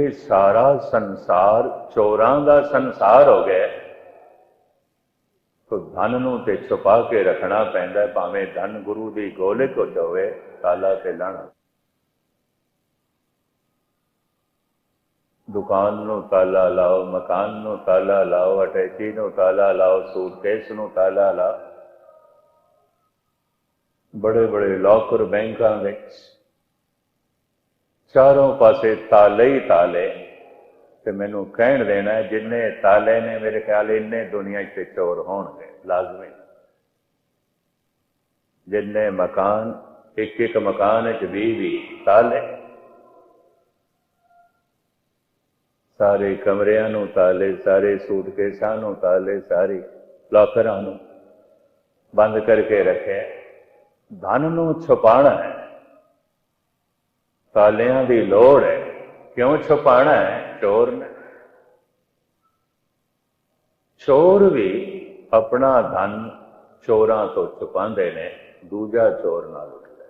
ਕਿ ਸਾਰਾ ਸੰਸਾਰ ਚੋਰਾਂ ਦਾ ਸੰਸਾਰ ਹੋ ਗਿਆ। ਤੋ ਧਨ ਨੂੰ ਤੇ ਛੁਪਾ ਕੇ ਰੱਖਣਾ ਪੈਂਦਾ, ਭਾਵੇਂ ਧਨ ਗੁਰੂ ਦੀ ਗੋਲਕ ਹੋਵੇ ਤਾਲਾ ਤੇ ਲਾਣਾ। ਦੁਕਾਨ ਨੂੰ ਤਾਲਾ ਲਾਓ, ਮਕਾਨ ਨੂੰ ਤਾਲਾ ਲਾਓ, ਅਟੈਚੀ ਨੂੰ ਤਾਲਾ ਲਾਓ, ਸੂਟਕੇਸ ਨੂੰ ਤਾਲਾ ਲਾਓ। ਬੜੇ ਬੜੇ ਲੋਕਰ ਬੈਂਕਾਂ ਵਿੱਚ ਚਾਰੋਂ ਪਾਸੇ ਤਾਲੇ ਹੀ ਤਾਲੇ। ਤੇ ਮੈਨੂੰ ਕਹਿਣ ਦੇਣਾ ਜਿੰਨੇ ਤਾਲੇ ਨੇ ਮੇਰੇ ਖਿਆਲ, ਇੰਨੇ ਦੁਨੀਆ 'ਚ ਚੋਰ ਹੋਣਗੇ, ਲਾਜ਼ਮੀ। ਜਿੰਨੇ ਮਕਾਨ, ਇੱਕ ਇੱਕ ਮਕਾਨ ਚ 20 20 ਤਾਲੇ। ਸਾਰੇ ਕਮਰਿਆਂ ਨੂੰ ਤਾਲੇ, ਸਾਰੇ ਸੂਟਕੇਸਾਂ ਨੂੰ ਤਾਲੇ, ਸਾਰੇ ਲਾਕਰਾਂ ਨੂੰ ਬੰਦ ਕਰਕੇ ਰੱਖਿਆ। ਧਨ ਨੂੰ ਛੁਪਾਣਾ ਹੈ। ਤਾਲਿਆਂ ਦੀ ਲੋੜ ਹੈ। ਕਿਉਂ ਛੁਪਾਣਾ ਹੈ? ਚੋਰ ਨੇ। ਚੋਰ ਵੀ ਆਪਣਾ ਧਨ ਚੋਰਾਂ ਤੋਂ ਛੁਪਾਉਂਦੇ ਨੇ, ਦੂਜਾ ਚੋਰ ਨਾਲ ਉੱਠਦਾ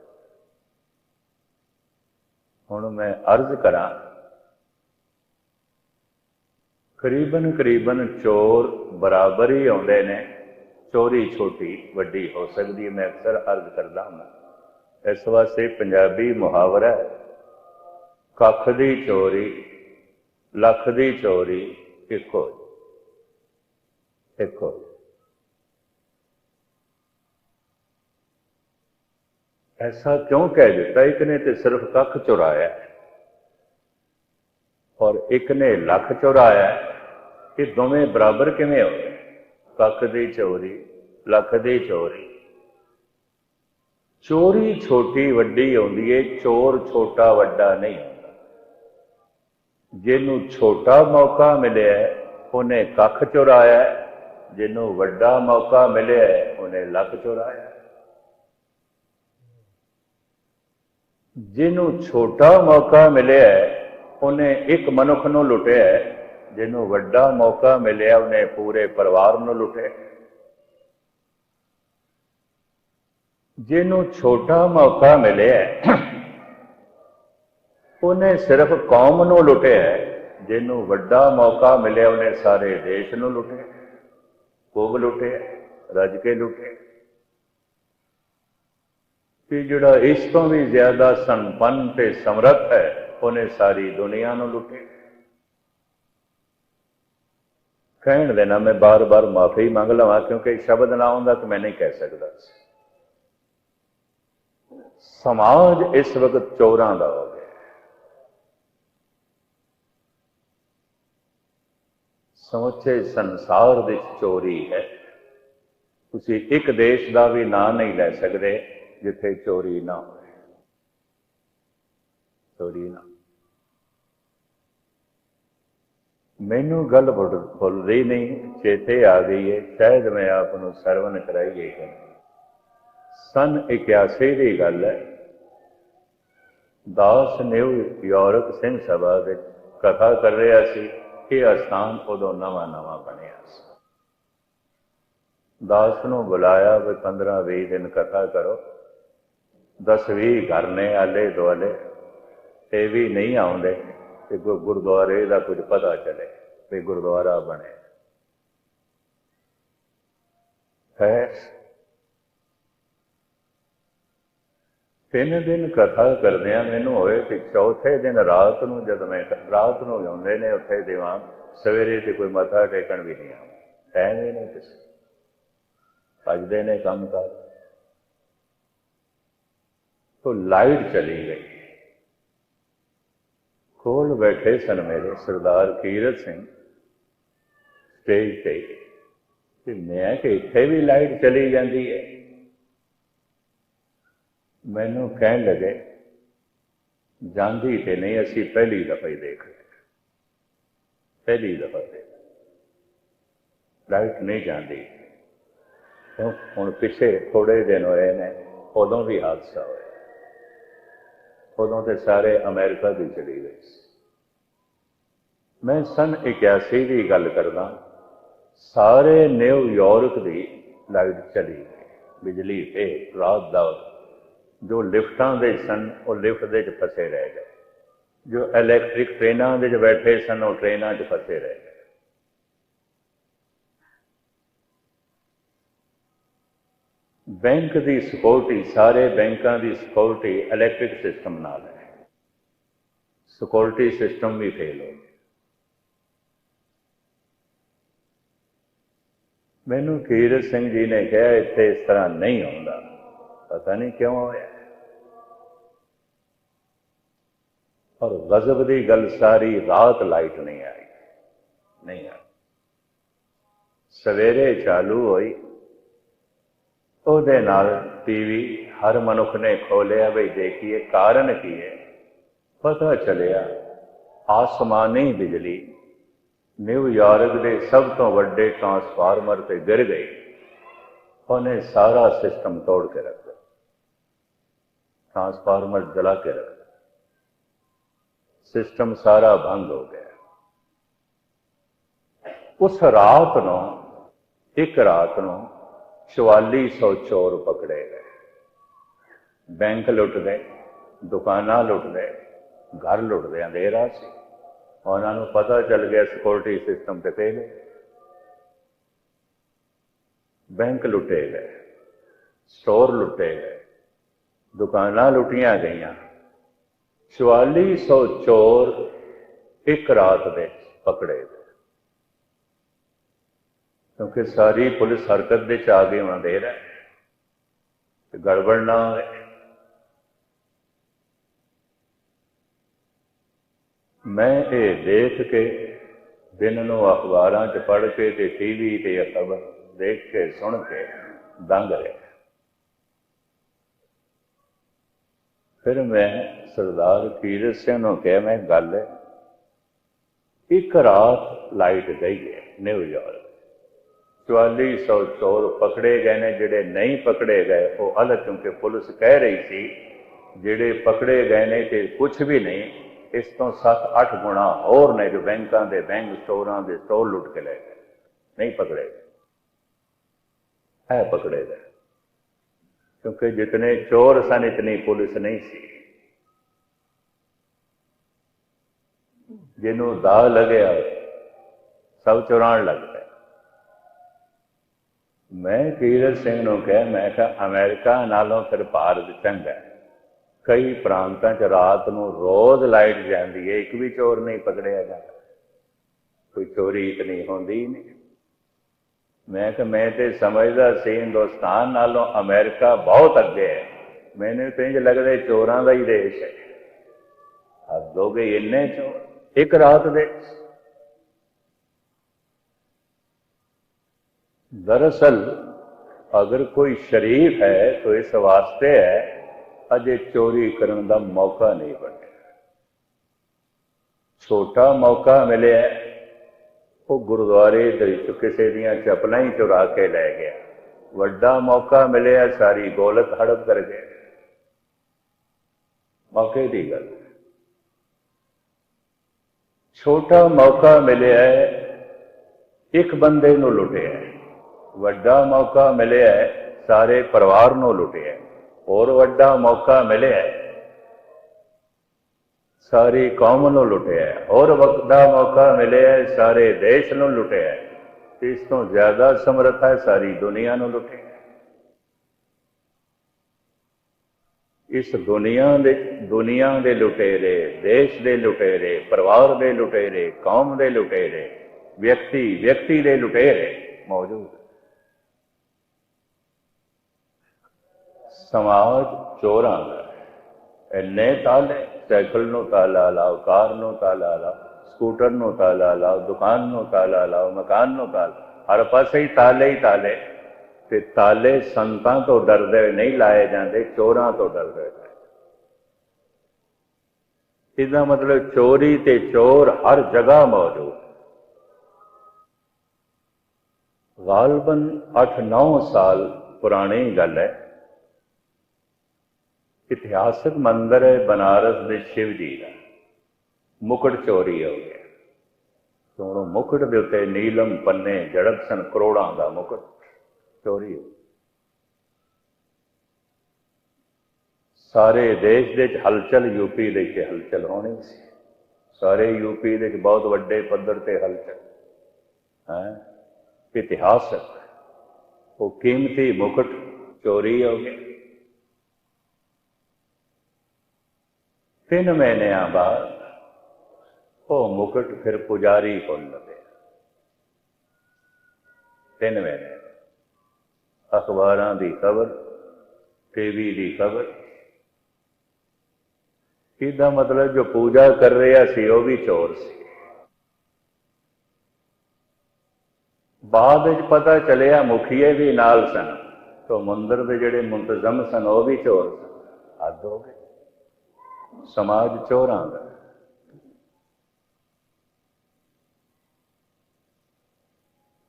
ਹੁਣ ਮੈਂ ਅਰਜ਼ ਕਰਾਂ, ਕਰੀਬਨ ਕਰੀਬਨ ਚੋਰ ਬਰਾਬਰ ਹੀ ਆਉਂਦੇ ਨੇ। ਚੋਰੀ ਛੋਟੀ ਵੱਡੀ ਹੋ ਸਕਦੀ ਹੈ, ਮੈਂ ਅਕਸਰ ਅਰਜ਼ ਕਰਦਾ ਹਾਂ। ਇਸ ਵਾਸਤੇ ਪੰਜਾਬੀ ਮੁਹਾਵਰਾ ਹੈ। ਕੱਖ ਦੀ ਚੋਰੀ, ਲੱਖ ਦੀ ਚੋਰੀ ਇੱਕੋ ਇੱਕੋ ਐਸਾ ਕਿਉਂ ਕਹਿ ਦਿੱਤਾ? ਇੱਕ ਨੇ ਤੇ ਸਿਰਫ ਕੱਖ ਚੁਰਾਇਆ ਔਰ ਇੱਕ ਨੇ ਲੱਖ ਚੁਰਾਇਆ ਇਹ ਦੋਵੇਂ ਬਰਾਬਰ ਕਿਵੇਂ ਹੋ ਗਏ? ਕੱਖ ਦੀ ਚੋਰੀ, ਲੱਖ ਦੀ ਚੋਰੀ। ਚੋਰੀ ਛੋਟੀ ਵੱਡੀ ਹੁੰਦੀ ਏ, ਚੋਰ ਛੋਟਾ ਵੱਡਾ ਨਹੀਂ। ਜਿਹਨੂੰ ਛੋਟਾ ਮੌਕਾ ਮਿਲਿਆ, ਉਹਨੇ ਕੱਖ ਚੁਰਾਇਆ। ਜਿਹਨੂੰ ਵੱਡਾ ਮੌਕਾ ਮਿਲਿਆ, ਉਹਨੇ ਲੱਖ ਚੁਰਾਇਆ। ਜਿਹਨੂੰ ਛੋਟਾ ਮੌਕਾ ਮਿਲਿਆ, ਉਹਨੇ ਇੱਕ ਮਨੁੱਖ ਨੂੰ ਲੁੱਟਿਆ। ਜਿਹਨੂੰ ਵੱਡਾ ਮੌਕਾ ਮਿਲਿਆ, ਉਹਨੇ ਪੂਰੇ ਪਰਿਵਾਰ ਨੂੰ ਲੁੱਟਿਆ। ਜਿਹਨੂੰ ਛੋਟਾ ਮੌਕਾ ਮਿਲਿਆ ਉਹਨੇ ਸਿਰਫ ਕੌਮ ਨੂੰ ਲੁੱਟਿਆ ਜਿਹਨੂੰ ਵੱਡਾ ਮੌਕਾ ਮਿਲਿਆ, ਉਹਨੇ ਸਾਰੇ ਦੇਸ਼ ਨੂੰ ਲੁੱਟਿਆ ਕੋਗ ਲੁੱਟਿਆ, ਰੱਜ ਕੇ ਲੁੱਟਿਆ। ਕਿ ਜਿਹੜਾ ਇਸ ਤੋਂ ਵੀ ਜ਼ਿਆਦਾ ਸੰਪੰਨ ਤੇ ਸਮਰੱਥ ਹੈ, ਉਹਨੇ ਸਾਰੀ ਦੁਨੀਆ ਨੂੰ ਲੁੱਟਿਆ। ਕਹਿਣ ਦੇਣਾ ਮੈਂ ਬਾਰ-ਬਾਰ ਮਾਫੀ ਮੰਗ ਲਵਾਂ, ਕਿਉਂਕਿ ਸ਼ਬਦ ਨਾ ਆਉਂਦਾ ਤਾਂ ਮੈਂ ਨਹੀਂ ਕਹਿ ਸਕਦਾ। ਸਮਾਜ ਇਸ ਵਕਤ ਚੋਰਾਂ ਦਾ ਹੋ ਗਿਆ। ਸਮੁੱਚੇ ਸੰਸਾਰ ਵਿੱਚ ਚੋਰੀ ਹੈ। ਤੁਸੀਂ ਇੱਕ ਦੇਸ਼ ਦਾ ਵੀ ਨਾਂ ਨਹੀਂ ਲੈ ਸਕਦੇ ਜਿੱਥੇ ਚੋਰੀ ਨਾ ਹੋਵੇ। ਚੋਰੀ ਨਾ। ਮੈਨੂੰ ਗੱਲ ਭੁੱਲ ਰਹੀ ਨਹੀਂ, ਚੇਤੇ ਆ ਗਈ ਹੈ ਸ਼ਾਇਦ ਮੈਂ ਆਪ ਨੂੰ ਸਰਵਨ ਕਰਾਈ ਕਿ ਸਨ 81 ਦੀ ਗੱਲ ਹੈ। ਦਾਸ ਨਿਊ ਯਾਰਕ ਸਿੰਘ ਸਭਾ ਵਿੱਚ ਕਥਾ ਕਰ ਰਿਹਾ ਸੀ। ਕਿ ਅਸਥਾਨ ਉਦੋਂ ਨਵਾਂ ਨਵਾਂ ਬਣਿਆ ਸੀ। ਦਾਸ ਨੂੰ ਬੁਲਾਇਆ ਵੀ 15 20 ਦਿਨ ਕਥਾ ਕਰੋ। 10 20 ਘਰ ਨੇ ਆਲੇ ਦੁਆਲੇ, ਤੇ ਵੀ ਨਹੀਂ ਆਉਂਦੇ, ਤੇ ਗੁਰਦੁਆਰੇ ਦਾ ਕੁਝ ਪਤਾ ਚੱਲੇ ਵੀ ਗੁਰਦੁਆਰਾ ਬਣੇ ਹੈ ਤਿੰਨ ਦਿਨ ਕਥਾ ਕਰਦਿਆਂ ਮੈਨੂੰ ਹੋਏ ਕਿ ਚੌਥੇ ਦਿਨ ਰਾਤ ਨੂੰ ਜਦ ਮੈਂ ਰਾਤ ਨੂੰ ਆਉਂਦੇ ਨੇ ਉੱਥੇ ਦੀਵਾਨ, ਸਵੇਰੇ ਤੇ ਕੋਈ ਮੱਥਾ ਟੇਕਣ ਵੀ ਨਹੀਂ ਆਉਂਦਾ। ਟਾਈਮ ਹੀ ਨਹੀਂ ਕਿਸੇ ਭਜਦੇ ਨੇ ਕੰਮ ਕਰ। ਤੋ ਲਾਈਟ ਚਲੀ ਗਈ। ਕੋਲ ਬੈਠੇ ਸਨ ਮੇਰੇ ਸਰਦਾਰ ਕੀਰਤ ਸਿੰਘ। ਸਟੇਜ ਤੇ। ਤੇ ਮੈਂ ਕਿ ਇੱਥੇ ਵੀ ਲਾਈਟ ਚਲੀ ਜਾਂਦੀ ਹੈ? ਮੈਨੂੰ ਕਹਿਣ ਲੱਗੇ, ਜਾਂਦੀ ਤੇ ਨਹੀਂ, ਅਸੀਂ ਪਹਿਲੀ ਦਫਾ ਹੀ ਦੇਖ ਰਹੇ ਪਹਿਲੀ ਦਫਾ ਦੇ ਲਾਈਟ ਨਹੀਂ ਜਾਂਦੀ। ਕਿਉਂ ਹੁਣ ਪਿੱਛੇ ਥੋੜੇ ਦਿਨ ਹੋਏ ਨੇ, ਉਦੋਂ ਵੀ ਹਾਦਸਾ ਹੋਇਆ। ਉਦੋਂ ਤੇ ਸਾਰੇ ਅਮਰੀਕਾ ਦੀ ਚਲੀ ਗਈ ਮੈਂ ਸਨ 81 ਦੀ ਗੱਲ ਕਰਦਾ, ਸਾਰੇ ਨਿਊਯਾਰਕ ਦੀ ਲਾਈਟ ਚਲੀ ਗਈ। ਬਿਜਲੀ ਤੇ ਰਾਤ ਦਾ ਜੋ ਲਿਫਟਾਂ ਦੇ ਸਨ, ਉਹ ਲਿਫਟ ਦੇ ਚ ਫਸੇ ਰਹਿ ਗਏ। ਜੋ ਇਲੈਕਟ੍ਰਿਕ ਟ੍ਰੇਨਾਂ ਦੇ ਵਿੱਚ ਬੈਠੇ ਸਨ, ਉਹ ਟ੍ਰੇਨਾਂ 'ਚ ਫਸੇ ਰਹਿ ਗਏ। ਬੈਂਕ ਦੀ ਸਿਕਿਉਰਿਟੀ ਸਾਰੇ ਬੈਂਕਾਂ ਦੀ ਸਿਕਿਉਰਿਟੀ ਇਲੈਕਟ੍ਰਿਕ ਸਿਸਟਮ ਨਾਲ ਹੈ। ਸਿਕਿਉਰਿਟੀ ਸਿਸਟਮ ਵੀ ਫੇਲ ਹੋ ਗਿਆ ਮੈਨੂੰ ਕੀਰਤ ਸਿੰਘ ਜੀ ਨੇ ਕਿਹਾ, ਇੱਥੇ ਇਸ ਤਰ੍ਹਾਂ ਨਹੀਂ ਹੁੰਦਾ। ਪਤਾ ਨਹੀਂ ਕਿਉਂ ਹੋਇਆ ਪਰ ਗਜ਼ਬ ਦੀ ਗੱਲ ਸਾਰੀ ਰਾਤ ਲਾਈਟ ਨਹੀਂ ਆਈ। ਨਹੀਂ ਆਈ। ਸਵੇਰੇ ਚਾਲੂ ਹੋਈ। ਉਹਦੇ ਨਾਲ ਟੀਵੀ ਹਰ ਮਨੁੱਖ ਨੇ ਖੋਲਿਆ ਬਈ ਦੇਖੀਏ ਕਾਰਨ ਕੀ ਹੈ। ਪਤਾ ਚੱਲਿਆ, ਆਸਮਾਨੀ ਬਿਜਲੀ। ਨਿਊਯਾਰਕ ਦੇ ਸਭ ਤੋਂ ਵੱਡੇ ਟਰਾਂਸਫਾਰਮਰ ਤੇ ਗਿਰ ਗਈ। ਉਹਨੇ ਸਾਰਾ ਸਿਸਟਮ ਤੋੜ ਕੇ ਰੱਖਿਆ ਦਿੱਤਾ ਟਰਾਂਸਫਾਰਮਰ ਜਲਾ ਕੇ ਰੱਖ ਸਿਸਟਮ ਸਾਰਾ ਬੰਦ ਹੋ ਗਿਆ ਉਸ ਰਾਤ ਨੂੰ ਇੱਕ ਰਾਤ ਨੂੰ 4400 ਚੋਰ ਪਕੜੇ ਗਏ ਬੈਂਕ ਲੁੱਟ ਗਏ ਦੁਕਾਨਾਂ ਲੁੱਟ ਗਏ ਘਰ ਲੁੱਟ ਗਏ ਅੰਧੇਰਾ ਸੀ ਉਹਨਾਂ ਨੂੰ ਪਤਾ ਚੱਲ ਗਿਆ ਸਿਕਿਉਰਿਟੀ ਸਿਸਟਮ ਤੇ ਫੇਲ ਬੈਂਕ ਲੁੱਟੇ ਗਏ ਸਟੋਰ ਲੁੱਟੇ ਗਏ ਦੁਕਾਨਾਂ ਲੁੱਟੀਆਂ ਗਈਆਂ। 4400 ਚੋਰ ਇੱਕ ਰਾਤ ਦੇ ਪਕੜੇ ਗਏ। ਕਿਉਂਕਿ ਸਾਰੀ ਪੁਲਿਸ ਹਰਕਤ ਦੇ ਆ ਗਈ ਉਹਨਾਂ ਦੇ ਰਹਿ ਤੇ ਗੜਬੜ ਨਾ ਹੋਵੇ ਮੈਂ ਇਹ ਦੇਖ ਕੇ ਦਿਨ ਨੂੰ ਅਖਬਾਰਾਂ 'ਚ ਪੜ੍ਹ ਕੇ ਤੇ ਟੀਵੀ ਤੇ ਖਬਰ ਦੇਖ ਕੇ ਸੁਣ ਕੇ ਦੰਗ ਰਿਹਾ ਫਿਰ ਮੈਂ ਸਰਦਾਰ ਕੀਰਤ ਸਿੰਘ ਨੂੰ ਕਿਹਾ, ਮੈਂ ਗੱਲ ਹੈ, ਇੱਕ ਰਾਤ ਲਾਈਟ ਗਈ ਹੈ ਨਿਊਯਾਰਕ 4400 ਚੋਰ ਪਕੜੇ ਗਏ ਨੇ, ਜਿਹੜੇ ਨਹੀਂ ਪਕੜੇ ਗਏ, ਉਹ ਅਲੱਗ ਕਿਉਂਕਿ ਪੁਲਿਸ ਕਹਿ ਰਹੀ ਸੀ, ਜਿਹੜੇ ਪਕੜੇ ਗਏ ਨੇ ਤੇ ਕੁਝ ਵੀ ਨਹੀਂ, ਇਸ ਤੋਂ 7-8 ਗੁਣਾ ਹੋਰ ਨੇ ਜੋ ਬੈਂਕਾਂ ਦੇ, ਬੈਂਕ ਸਟੋਰਾਂ ਦੇ ਸਟੋਰ ਲੁੱਟ ਕੇ ਲੈ ਗਏ। ਨਹੀਂ ਪਕੜੇ ਗਏ। ਹੈ ਪਕੜੇ ਗਏ। ਕਿਉਂਕਿ ਜਿਤਨੇ ਚੋਰ ਸਨ, ਇਤਨੀ ਪੁਲਿਸ ਨਹੀਂ ਸੀ। ਜਿਹਨੂੰ ਦਾ ਲੱਗਿਆ ਸਭ ਚੁਰਾਣ ਲੱਗਦਾ ਮੈਂ ਕੀਰਤ ਸਿੰਘ ਨੂੰ ਕਿਹਾ, ਮੈਂ ਕਿਹਾ, ਅਮਰੀਕਾ ਨਾਲੋਂ ਫਿਰ ਭਾਰਤ ਚੰਗਾ ਕਈ ਪ੍ਰਾਂਤਾਂ 'ਚ ਰਾਤ ਨੂੰ ਰੋਜ਼ ਲਾਈਟ ਜਾਂਦੀ ਹੈ ਇੱਕ ਵੀ ਚੋਰ ਨਹੀਂ ਪਕੜਿਆ ਜਾਂਦਾ। ਕੋਈ ਚੋਰੀ ਇਤਨੀ ਹੁੰਦੀ ਨਹੀਂ। ਮੈਂ ਕਿ ਮੈਂ ਤੇ ਸਮਝਦਾ ਸੀ, ਹਿੰਦੁਸਤਾਨ ਨਾਲੋਂ ਅਮਰੀਕਾ ਬਹੁਤ ਅੱਗੇ ਹੈ। ਮੈਨੂੰ ਤੇ ਇੰਜ ਲੱਗਦਾ ਚੋਰਾਂ ਦਾ ਹੀ ਦੇਸ਼ ਹੈ। ਆਪ ਲੋਗੇ ਇੰਨੇ ਚੋਰ, ਇੱਕ ਰਾਤ ਦੇ। ਦਰਅਸਲ, ਅਗਰ ਕੋਈ ਸ਼ਰੀਫ ਹੈ, ਤਾਂ ਇਸ ਵਾਸਤੇ ਹੈ, ਅਜੇ ਚੋਰੀ ਕਰਨ ਦਾ ਮੌਕਾ ਨਹੀਂ ਬਣਿਆ। ਛੋਟਾ ਮੌਕਾ ਮਿਲਿਆ ਉਹ ਗੁਰਦੁਆਰੇ ਦੇ ਵਿੱਚੋਂ ਕਿਸੇ ਦੀਆਂ ਚਪਲਾਂ ਹੀ ਚੁਰਾ ਕੇ ਲੈ ਗਿਆ। ਵੱਡਾ ਮੌਕਾ ਮਿਲਿਆ, ਸਾਰੀ ਗੋਲਕ ਹੜਪ ਕਰ ਗਏ। ਮੌਕੇ ਦੀ ਗੱਲ। ਛੋਟਾ ਮੌਕਾ ਮਿਲਿਆ, ਇੱਕ ਬੰਦੇ ਨੂੰ ਲੁੱਟਿਆ। ਵੱਡਾ ਮੌਕਾ ਮਿਲਿਆ, ਸਾਰੇ ਪਰਿਵਾਰ ਨੂੰ ਲੁੱਟਿਆ। ਹੋਰ ਵੱਡਾ ਮੌਕਾ ਮਿਲਿਆ। ਸਾਰੀ ਕੌਮ ਨੂੰ ਲੁੱਟਿਆ ਹੋਰ ਵਕਤ ਦਾ ਮੌਕਾ ਮਿਲਿਆ ਸਾਰੇ ਦੇਸ਼ ਨੂੰ ਲੁੱਟਿਆ ਇਸ ਤੋਂ ਜ਼ਿਆਦਾ ਸਮਰੱਥਾ ਸਾਰੀ ਦੁਨੀਆ ਨੂੰ ਲੁੱਟਿਆ ਇਸ ਦੁਨੀਆ ਦੇ ਦੁਨੀਆ ਦੇ ਲੁਟੇਰੇ ਦੇਸ਼ ਦੇ ਲੁਟੇਰੇ ਪਰਿਵਾਰ ਦੇ ਲੁਟੇਰੇ ਕੌਮ ਦੇ ਲੁਟੇਰੇ ਵਿਅਕਤੀ ਵਿਅਕਤੀ ਦੇ ਲੁਟੇਰੇ ਮੌਜੂਦ ਸਮਾਜ ਚੋਰਾਂ ਦਾ ਇੰਨੇ ਤਾਲੇ ਸਾਈਕਲ ਨੂੰ ਤਾਲਾ ਲਾਓ, ਕਾਰ ਨੂੰ ਤਾਲਾ ਲਾਓ, ਸਕੂਟਰ ਨੂੰ ਤਾਲਾ ਲਾਓ, ਦੁਕਾਨ ਨੂੰ ਤਾਲਾ ਲਾਓ, ਮਕਾਨ ਨੂੰ ਤਾਲਾ ਹਰ ਪਾਸੇ ਹੀ ਤਾਲੇ ਹੀ ਤਾਲੇ। ਤੇ ਤਾਲੇ ਸੰਤਾਂ ਤੋਂ ਡਰਦੇ ਨਹੀਂ ਲਾਏ ਜਾਂਦੇ, ਚੋਰਾਂ ਤੋਂ ਡਰਦੇ ਨੇ ਇਹਦਾ ਮਤਲਬ ਚੋਰੀ ਤੇ ਚੋਰ ਹਰ ਜਗ੍ਹਾ ਮੌਜੂਦ। ਗਾਲਬਨ 8-9 ਸਾਲ ਪੁਰਾਣੀ ਗੱਲ ਹੈ। ਇਤਿਹਾਸਕ ਮੰਦਰ ਹੈ ਬਨਾਰਸ ਦੇ ਸ਼ਿਵ ਜੀ ਦਾ। ਮੁਕਟ ਚੋਰੀ ਹੋ ਗਿਆ। ਸੋਹਣੋ ਮੁਕਟ ਦੇ ਉੱਤੇ ਨੀਲਮ, ਪੰਨੇ ਜੜਕ ਸਨ ਕਰੋੜਾਂ ਦਾ ਮੁਕਟ ਚੋਰੀ ਹੋ ਸਾਰੇ ਦੇਸ਼ ਦੇ ਚ ਹਲਚਲ ਯੂਪੀ ਦੇ ਚ ਹਲਚਲ ਹੋਣੀ ਸੀ। ਸਾਰੇ ਯੂਪੀ ਦੇ ਵਿੱਚ ਬਹੁਤ ਵੱਡੇ ਪੱਧਰ ਤੇ ਹਲਚਲ। ਹੈ? ਇਤਿਹਾਸਕ। ਉਹ ਕੀਮਤੀ ਮੁਕਟ ਚੋਰੀ ਹੋ ਗਿਆ। ਤਿੰਨ ਮਹੀਨਿਆਂ ਬਾਅਦ ਉਹ ਮੁਕਟ ਫਿਰ ਪੁਜਾਰੀ ਕੋਲ ਲੱਭਿਆ। ਤਿੰਨ ਮਹੀਨੇ ਅਖਬਾਰਾਂ ਦੀ ਖਬਰ ਟੀਵੀ ਦੀ ਖਬਰ। ਇਹਦਾ ਮਤਲਬ ਜੋ ਪੂਜਾ ਕਰ ਰਿਹਾ ਸੀ, ਉਹ ਵੀ ਚੋਰ ਸੀ। ਬਾਅਦ ਵਿੱਚ ਪਤਾ ਚੱਲਿਆ ਮੁਖੀਏ ਵੀ ਨਾਲ ਸਨ। ਤੋਂ ਮੰਦਰ ਦੇ ਜਿਹੜੇ ਮੁੰਤਜ਼ਮ ਸਨ, ਉਹ ਵੀ ਚੋਰ ਸਨ। ਹੱਦ ਹੋ ਗਏ ਸਮਾਜ ਚੋਰਾਂ ਦਾ।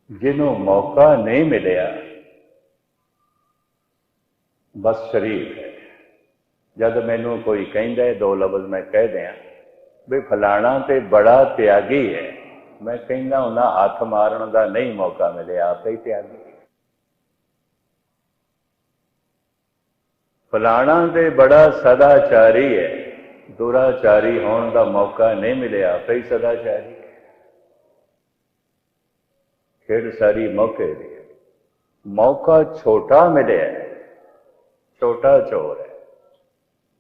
ਜਿਹਨੂੰ ਮੌਕਾ ਨਹੀਂ ਮਿਲਿਆ, ਬਸ ਸ਼ਰੀਫ ਹੈ। ਜਦ ਮੈਨੂੰ ਕੋਈ ਕਹਿੰਦਾ ਹੈ, ਦੋ ਲਫ਼ਜ਼ ਮੈਂ ਕਹਿ ਦਿਆਂ, ਵੀ ਫਲਾਣਾ ਤੇ ਬੜਾ ਤਿਆਗੀ ਹੈ। ਮੈਂ ਕਹਿੰਦਾ ਉਹਨਾਂ ਹੱਥ ਮਾਰਨ ਦਾ ਨਹੀਂ ਮੌਕਾ ਮਿਲਿਆ, ਆਪੇ ਹੀ ਤਿਆਗੀ। ਫਲਾਣਾ ਤੇ ਬੜਾ ਸਦਾਚਾਰੀ ਹੈ। ਦੁਰਾਚਾਰੀ ਹੋਣ ਦਾ ਮੌਕਾ ਨਹੀਂ ਮਿਲਿਆ। ਆਪੇ ਸਦਾਚਾਰੀ ਖੇਡ ਸਾਰੀ ਮੌਕੇ ਦੀ ਮੌਕਾ ਛੋਟਾ ਮਿਲਿਆ ਛੋਟਾ ਚੋਰ ਹੈ।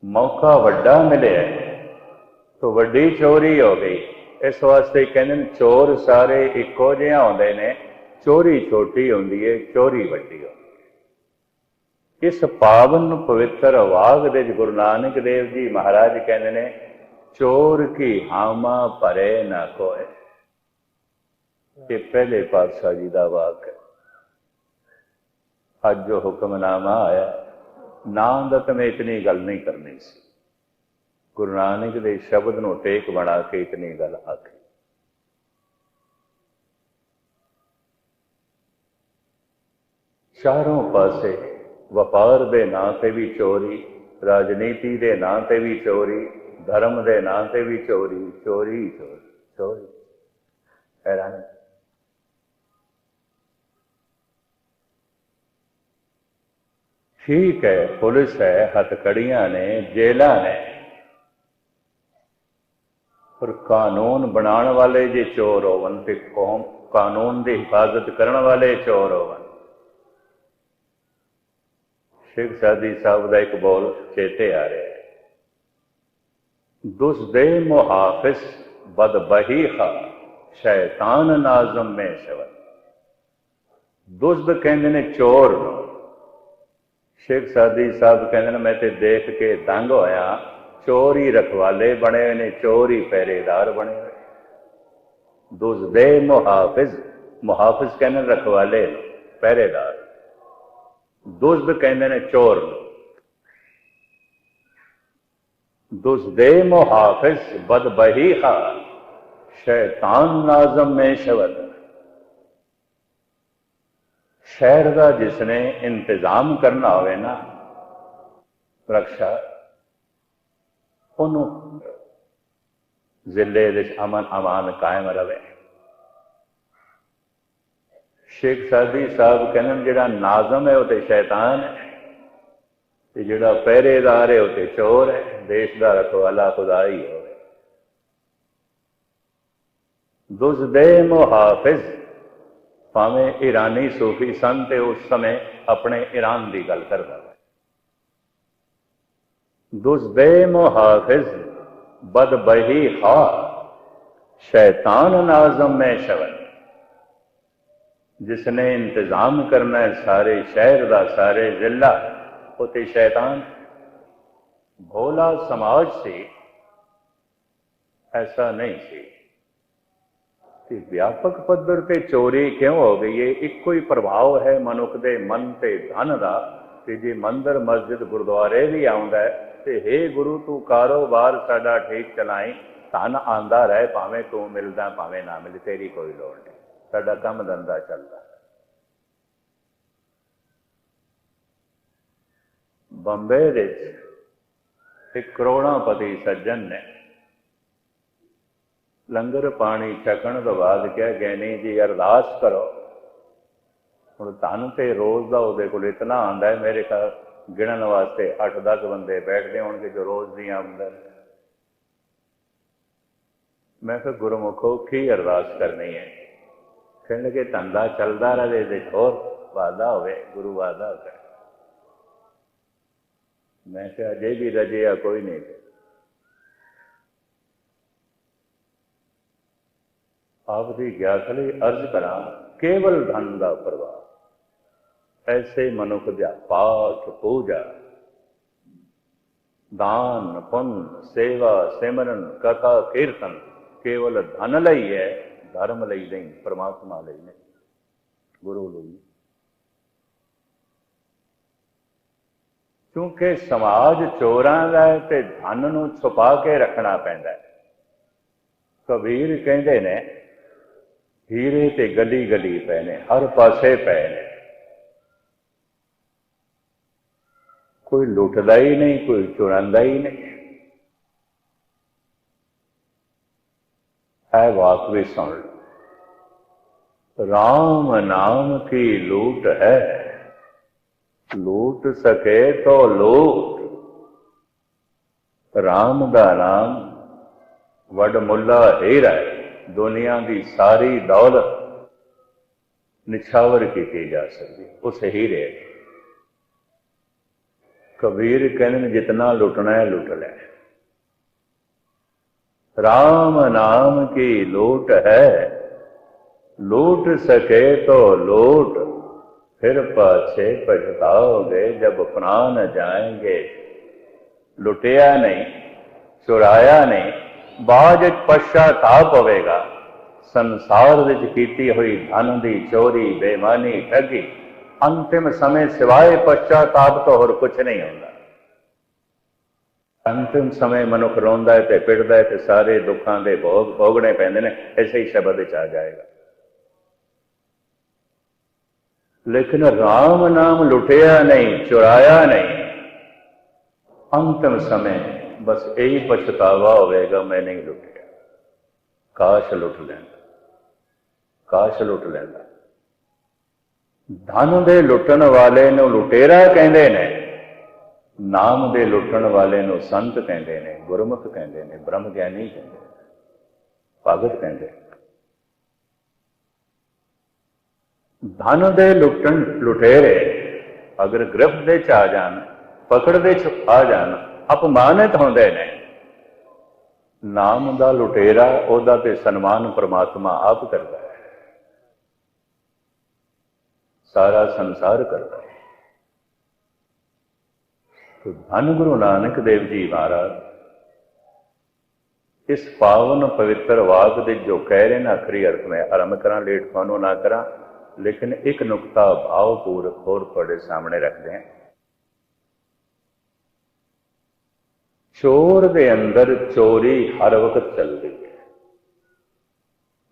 ਮੌਕਾ ਵੱਡਾ ਮਿਲਿਆ ਤਾਂ ਵੱਡੀ ਚੋਰੀ ਹੋ ਗਈ। ਇਸ ਵਾਸਤੇ ਕਹਿੰਦੇ ਨੇ ਚੋਰ ਸਾਰੇ ਇੱਕੋ ਜਿਹੇ ਆਉਂਦੇ ਨੇ। ਚੋਰੀ ਛੋਟੀ ਹੁੰਦੀ ਹੈ, ਚੋਰੀ ਵੱਡੀ ਹੁੰਦੀ ਇਸ ਪਾਵਨ ਪਵਿੱਤਰ ਵਾਗ ਦੇ ਗੁਰੂ ਨਾਨਕ ਦੇਵ ਜੀ ਮਹਾਰਾਜ ਕਹਿੰਦੇ ਨੇ, ਚੋਰ ਕੀ ਹਾਮਾ ਭਰੇ ਨਾ ਕੋਏ। ਇਹ ਪਹਿਲੇ ਪਾਤਸ਼ਾਹ ਜੀ ਦਾ ਵਾਕ ਹੈ। ਅੱਜ ਜੋ ਹੁਕਮਨਾਮਾ ਆਇਆ। ਨਾਮਦਤ ਮੈਂ ਇਤਨੀ ਗੱਲ ਨਹੀਂ ਕਰਨੀ ਸੀ। ਗੁਰੂ ਨਾਨਕ ਦੇ ਸ਼ਬਦ ਨੂੰ ਟੇਕ ਬਣਾ ਕੇ ਇਤਨੀ ਗੱਲ ਆਖੀ। ਚਾਰੋਂ ਪਾਸੇ ਵਪਾਰ ਦੇ ਨਾਂ ਤੇ ਵੀ ਚੋਰੀ, ਰਾਜਨੀਤੀ ਦੇ ਨਾਂ ਤੇ ਵੀ ਚੋਰੀ, ਧਰਮ ਦੇ ਨਾਂ ਤੇ ਵੀ ਚੋਰੀ ਚੋਰੀ ਚੋਰੀ ਚੋਰੀ। ਹੈਰਾਨ। ਠੀਕ ਹੈ, ਪੁਲਿਸ ਹੈ, ਹੱਥਕੜੀਆਂ ਨੇ ਜੇਲਾਂ ਨੇ। ਪਰ ਕਾਨੂੰਨ ਬਣਾਉਣ ਵਾਲੇ ਜੇ ਚੋਰ ਹੋਵਨ ਤੇ ਕੌਮ, ਕਾਨੂੰਨ ਦੀ ਹਿਫਾਜ਼ਤ ਕਰਨ ਵਾਲੇ ਚੋਰ ਹੋਵਨ ਸ਼ੇਖ ਸਾਦੀ ਸਾਹਿਬ ਦਾ ਇੱਕ ਬੋਲ ਚੇਤੇ ਆ ਰਿਹਾ ਹੈ। ਦੁਸਦੇ ਮੁਹਾਫਿਜ਼ ਬਦਬਹੀਖਾ ਸ਼ੈਤਾਨ ਨਾਜ਼ਮ ਮੇ ਸ਼ਵਨ ਦੁਸਦ ਕਹਿੰਦੇ ਨੇ ਚੋਰ ਨੂੰ। ਸ਼ੇਖ ਸਾਦੀ ਸਾਹਿਬ ਕਹਿੰਦੇ ਨੇ, ਮੈਂ ਤੇ ਦੇਖ ਕੇ ਦੰਗ ਹੋਇਆ, ਚੋਰ ਹੀ ਰਖਵਾਲੇ ਬਣੇ ਹੋਏ ਨੇ, ਚੋਰ ਹੀ ਪਹਿਰੇਦਾਰ ਬਣੇ ਹੋਏ ਦੁਸਦੇ ਮੁਹਾਫਿਜ਼ ਮੁਹਾਫਿਜ਼ ਕਹਿੰਦੇ ਨੇ ਰਖਵਾਲੇ ਪਹਿਰੇਦਾਰ। ਦੁਸਦ ਕਹਿੰਦੇ ਨੇ ਚੋਰ ਨੂੰ ਦੁਸਦੇ ਮੁਹਾਫਿਜ਼ ਬਦਬਹੀਖਾ ਸ਼ੈਤਾਨ ਨਾਜ਼ਮ ਮੇ ਸ਼ਵਦ ਸ਼ਹਿਰ ਦਾ ਜਿਸਨੇ ਇੰਤਜ਼ਾਮ ਕਰਨਾ ਹੋਵੇ ਨਾ ਰੱਖਿਆ ਉਹਨੂੰ ਜ਼ਿਲ੍ਹੇ ਦੇ ਅਮਨ ਅਮਾਨ ਕਾਇਮ ਰਵੇ ਸ਼ੇਖ ਸਾਦੀ ਸਾਹਿਬ ਕਹਿੰਦੇ ਨੇ ਜਿਹੜਾ ਨਾਜ਼ਮ ਹੈ ਉਹ ਤੇ ਸ਼ੈਤਾਨ ਹੈ ਤੇ ਜਿਹੜਾ ਪਹਿਰੇਦਾਰ ਹੈ ਉਹ ਤੇ ਚੋਰ ਹੈ। ਦੇਸ਼ ਦਾ ਰਖਵਾਲਾ ਖੁਦਾ ਹੀ ਹੋਵੇ। ਦੁਸਦੇ ਮੁਹਾਫਿਜ਼, ਭਾਵੇਂ ਈਰਾਨੀ ਸੂਫੀ ਸਨ ਤੇ ਉਸ ਸਮੇਂ ਆਪਣੇ ਈਰਾਨ ਦੀ ਗੱਲ ਕਰਦਾ ਹੈ ਦੁਸਦੇ ਮੁਹਾਫਿਜ਼, ਬਦਬਹੀ ਹਾ ਸ਼ੈਤਾਨ ਨਾਜ਼ਮ ਮੈਂ ਸ਼ਵਨ ਜਿਸਨੇ ਇੰਤਜ਼ਾਮ ਕਰਨਾ ਹੈ, ਸਾਰੇ ਸ਼ਹਿਰ ਦਾ, ਸਾਰੇ ਜ਼ਿਲ੍ਹਾ ਉਹ ਤੇ ਸ਼ੈਤਾਨ। ਭੋਲਾ ਸਮਾਜ ਸੀ, ਐਸਾ ਨਹੀਂ ਸੀ ਕਿ ਵਿਆਪਕ ਪੱਧਰ ਤੇ ਚੋਰੀ ਕਿਉਂ ਹੋ ਗਈ ਹੈ ਇੱਕੋ ਹੀ ਪ੍ਰਭਾਵ ਹੈ ਮਨੁੱਖ ਦੇ ਮਨ ਤੇ ਧਨ ਦਾ, ਕਿ ਜੇ ਮੰਦਰ, ਮਸਜਿਦ, ਗੁਰਦੁਆਰੇ ਵੀ ਆਉਂਦਾ ਤੇ हे ਗੁਰੂ, ਤੂੰ ਕਾਰੋਬਾਰ ਸਾਡਾ ਠੀਕ ਚਲਾਈ, ਧਨ ਆਂਦਾ ਰਹੇ, ਭਾਵੇਂ ਤੂੰ ਮਿਲਦਾ, ਭਾਵੇਂ ਨਾ ਮਿਲੇ, ਤੇਰੀ ਕੋਈ ਲੋੜ ਨਹੀਂ। ਸਾਡਾ ਕੰਮ ਧੰਦਾ ਚੱਲਦਾ। ਬੰਬੇ ਵਿੱਚ ਇੱਕ ਕਰੋੜਾਪਤੀ ਸੱਜਣ ਨੇ ਲੰਗਰ ਪਾਣੀ ਛਕਣ ਤੋਂ ਬਾਅਦ ਕਿਹਾ ਗੈਣੀ ਜੀ ਅਰਦਾਸ ਕਰੋ। ਹੁਣ ਧਨ ਤੇ ਰੋਜ਼ ਦਾ ਉਹਦੇ ਕੋਲ ਇਤਨਾ ਆਂਦਾ ਹੈ, ਮੇਰੇ ਘਰ ਗਿਣਨ ਵਾਸਤੇ 8-10 ਬੰਦੇ ਬੈਠਦੇ ਹੋਣਗੇ ਜੋ ਰੋਜ਼ ਦੀ ਆਮਦਨ ਮੈਂ ਕਿਹਾ, ਗੁਰਮੁਖੋ, ਕੀ ਅਰਦਾਸ ਕਰਨੀ ਹੈ? ਕਹਿੰਦੇ ਕਿ ਧੰਦਾ ਚੱਲਦਾ ਰਹੇ ਤੇ ਹੋਰ ਵਾਦਾ ਹੋਵੇ, ਗੁਰੂ ਵਾਦਾ ਕਰ ਮੈਂ ਕਿਹਾ ਅਜੇ ਵੀ ਰਜਿਆ ਕੋਈ ਨਹੀਂ। ਆਪ ਦੀ ਗਿਆਸ ਲਈ ਅਰਜ਼ ਕਰਾਂ, ਕੇਵਲ ਧਨ ਦਾ ਪ੍ਰਵਾਹ। ਐਸੇ ਮਨੁੱਖ ਦਾ ਪਾਠ ਪੂਜਾ। ਦਾਨ, ਪੁੰਨ, ਸੇਵਾ, ਸਿਮਰਨ, ਕਥਾ, ਕੀਰਤਨ, ਕੇਵਲ ਧਨ ਲਈ ਹੈ। ਧਰਮ ਲਈ ਨਹੀਂ, ਪਰਮਾਤਮਾ ਲਈ ਨਹੀਂ, ਗੁਰੂ ਲਈ ਕਿਉਂਕਿ ਸਮਾਜ ਚੋਰਾਂ ਦਾ ਤੇ ਧਨ ਨੂੰ ਛੁਪਾ ਕੇ ਰੱਖਣਾ ਪੈਂਦਾ ਕਬੀਰ ਕਹਿੰਦੇ ਨੇ, ਹੀਰੇ ਤੇ ਗਲੀ ਗਲੀ ਪਏ ਨੇ, ਹਰ ਪਾਸੇ ਪਏ ਨੇ। ਕੋਈ ਲੁੱਟਦਾ ਹੀ ਨਹੀਂ, ਕੋਈ ਚੁਰਾਂਦਾ ਹੀ ਨਹੀਂ। ਹੈ ਵਾਕ ਵੀ ਸੁਣ ਲਓ। ਰਾਮ ਨਾਮ ਕੀ ਲੂਟ ਹੈ? ਲੂਟ ਸਕੇ ਤੋ ਲੂਟ। ਰਾਮ ਦਾ ਨਾਮ ਵੱਡ ਮੁੱਲਾ ਹੀਰਾ ਹੈ। ਦੁਨੀਆ ਦੀ ਸਾਰੀ ਦੌਲਤ ਨਿਛਾਵਰ ਕੀਤੀ ਜਾ ਸਕਦੀ, ਉਸ ਹੀਰੇ ਕਬੀਰ ਕਹਿੰਦੇ ਨੇ, ਜਿਤਨਾ ਲੁੱਟਣਾ ਹੈ, ਲੁੱਟ ਲੈ। राम नाम की लूट है लूट सके तो लूट फिर पाछे पछताओगे जब प्राण जाएंगे लुटिया नहीं चुराया नहीं ਬਾਅਦ ਵਿੱਚ ਪਛਤਾਪ ਹੋਵੇਗਾ ਸੰਸਾਰ ਵਿੱਚ ਕੀਤੀ ਹੋਈ ਧਨ ਦੀ ਚੋਰੀ ਬੇਈਮਾਨੀ ਠੱਗੀ ਅੰਤਿਮ ਸਮੇਂ ਸਿਵਾਏ ਪਛਤਾਪ ਤੋਂ ਹੋਰ ਕੁਝ ਨਹੀਂ ਹੁੰਦਾ ਅੰਤਿਮ ਸਮੇਂ ਮਨੁੱਖ ਰੋਂਦਾ ਹੈ ਤੇ ਪਿੜਦਾ ਹੈ ਤੇ ਸਾਰੇ ਦੁੱਖਾਂ ਦੇ ਭੋਗ ਭੋਗਣੇ ਪੈਂਦੇ ਨੇ ਐਸੇ ਹੀ ਸ਼ਬਦ ਵਿੱਚ ਆ ਜਾਏਗਾ। ਲੇਕਿਨ RAM ਨਾਮ ਲੁੱਟਿਆ ਨਹੀਂ, ਚੁਰਾਇਆ ਨਹੀਂ। ਅੰਤਿਮ ਸਮੇਂ ਬਸ ਇਹੀ ਪਛਤਾਵਾ ਹੋਵੇਗਾ, ਮੈਂ ਨਹੀਂ ਲੁੱਟਿਆ। ਕਾਸ਼ ਲੁੱਟ ਲੈਂਦਾ। ਕਾਸ਼ ਲੁੱਟ ਲੈਂਦਾ। ਧਨ ਦੇ ਲੁੱਟਣ ਵਾਲੇ ਨੂੰ ਲੁਟੇਰਾ ਕਹਿੰਦੇ ਨੇ। ਨਾਮ ਦੇ ਲੁੱਟਣ ਵਾਲੇ ਨੂੰ ਸੰਤ ਕਹਿੰਦੇ ਨੇ, ਗੁਰਮੁਖ ਕਹਿੰਦੇ ਨੇ ਬ੍ਰਹਮ ਗਿਆਨੀ ਕਹਿੰਦੇ ਨੇ, ਭਗਤ ਕਹਿੰਦੇ ਧਨ ਦੇ ਲੁੱਟਣ, ਲੁਟੇਰੇ ਅਗਰ ਗ੍ਰਿਫਤ ਦੇ ਚ ਆ ਜਾਣ, ਪਕੜ ਦੇ ਚ ਆ ਜਾਣ, ਅਪਮਾਨਿਤ ਹੁੰਦੇ ਨੇ, ਨਾਮ ਦਾ ਲੁਟੇਰਾ ਉਹਦਾ ਤੇ ਸਨਮਾਨ ਪ੍ਰਮਾਤਮਾ ਆਪ ਕਰਦਾ ਹੈ। ਸਾਰਾ ਸੰਸਾਰ ਕਰਦਾ ਹੈ। ਧੰਨ ਗੁਰੂ ਨਾਨਕ ਦੇਵ ਜੀ ਮਹਾਰਾਜ। ਇਸ ਪਾਵਨ ਪਵਿੱਤਰ ਵਾਕ ਦੇ ਜੋ ਕਹਿ ਰਹੇ ਨੇ ਅਖਰੀ ਅਰਥ ਮੈਂ ਆਰੰਭ ਕਰਾਂ, ਲੇਟ ਫਾਨੋ ਨਾ ਕਰਾਂ, ਲੇਕਿਨ ਇੱਕ ਨੁਕਤਾ ਭਾਵ ਪੂਰ ਹੋਰ ਤੁਹਾਡੇ ਸਾਹਮਣੇ ਰੱਖਦੇ ਹਾਂ। ਚੋਰ ਦੇ ਅੰਦਰ ਚੋਰੀ ਹਰ ਵਕਤ ਚੱਲਦੀ ਹੈ।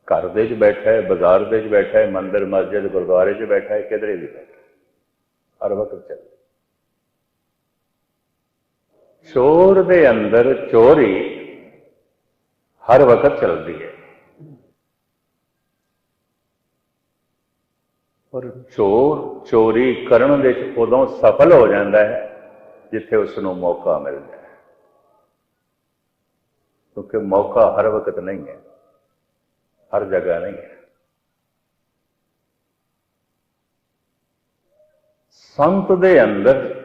ਘਰ ਦੇ 'ਚ ਬੈਠਾ ਹੈ, ਬਾਜ਼ਾਰ ਦੇ 'ਚ ਬੈਠਾ ਹੈ, ਮੰਦਰ, ਮਸਜਿਦ, ਗੁਰਦੁਆਰੇ 'ਚ ਬੈਠਾ ਹੈ, ਕਿਧਰੇ ਵੀ ਬੈਠਾ ਹਰ ਵਕਤ ਚੱਲਦੀ ਚੋਰ ਦੇ ਅੰਦਰ ਚੋਰੀ ਹਰ ਵਕਤ ਚੱਲਦੀ ਹੈ। ਪਰ ਚੋਰ ਚੋਰੀ ਕਰਨ ਦੇ ਵਿੱਚ ਉਦੋਂ ਸਫਲ ਹੋ ਜਾਂਦਾ ਹੈ ਜਿੱਥੇ ਉਸ ਨੂੰ ਮੌਕਾ ਮਿਲਦਾ ਹੈ। ਕਿਉਂਕਿ ਮੌਕਾ ਹਰ ਵਕਤ ਨਹੀਂ ਹੈ, ਹਰ ਜਗ੍ਹਾ ਨਹੀਂ ਹੈ। ਸੰਤ ਦੇ ਅੰਦਰ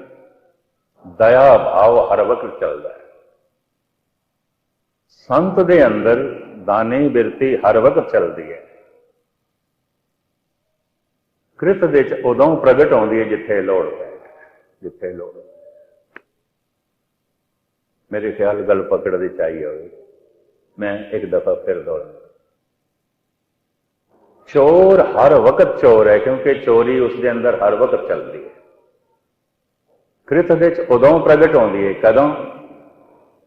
ਦਇਆ ਭਾਵ ਹਰ ਵਕਤ ਚੱਲਦਾ ਹੈ। ਸੰਤ ਦੇ ਅੰਦਰ ਦਾਨੀ ਬਿਰਤੀ ਹਰ ਵਕਤ ਚੱਲਦੀ ਹੈ। ਕ੍ਰਿਤ ਦੇ ਚ ਉਦੋਂ ਪ੍ਰਗਟ ਆਉਂਦੀ ਹੈ ਜਿੱਥੇ ਲੋੜ ਪੈ ਜਿੱਥੇ ਲੋੜ ਮੇਰੇ ਖਿਆਲ ਗੱਲ ਪਕੜ ਦੀ ਚਾਹੀਏ ਹੋਵੇ ਮੈਂ ਇੱਕ ਦਫਾ ਫਿਰ ਦੁਹਰਾ ਚੋਰ ਹਰ ਵਕਤ ਚੋਰ ਹੈ, ਕਿਉਂਕਿ ਚੋਰੀ ਉਸ ਦੇ ਅੰਦਰ ਹਰ ਵਕਤ ਚੱਲਦੀ ਹੈ। ਕ੍ਰਿਤ ਵਿੱਚ ਉਦੋਂ ਪ੍ਰਗਟ ਹੁੰਦੀ ਹੈ ਕਦੋਂ?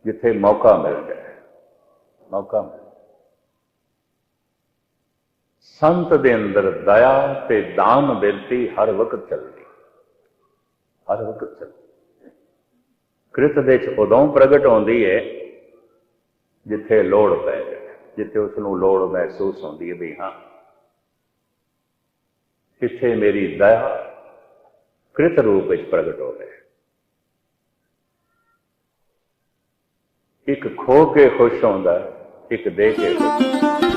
ਜਿੱਥੇ ਮੌਕਾ ਮਿਲ ਜਾਏ। ਮੌਕਾ ਮਿਲਦਾ ਸੰਤ ਦੇ ਅੰਦਰ ਦਇਆ ਤੇ ਦਾਨ ਬੇਨਤੀ ਹਰ ਵਕਤ ਚੱਲਦੀ। ਹਰ ਵਕਤ ਚੱਲਦੀ। ਕ੍ਰਿਤ ਵਿੱਚ ਉਦੋਂ ਪ੍ਰਗਟ ਹੁੰਦੀ ਹੈ ਜਿੱਥੇ ਲੋੜ ਪੈ ਜਾਏ। ਜਿੱਥੇ ਉਸ ਨੂੰ ਲੋੜ ਮਹਿਸੂਸ ਹੁੰਦੀ ਹੈ ਵੀ ਹਾਂ, ਇੱਥੇ ਮੇਰੀ ਦਇਆ ਕ੍ਰਿਤ ਰੂਪ ਵਿੱਚ ਪ੍ਰਗਟ ਹੋ ਹੈ ਇੱਕ ਖੋ ਕੇ ਖੁਸ਼ ਹੁੰਦਾ ਇੱਕ ਦੇ ਕੇ ਖੁਸ਼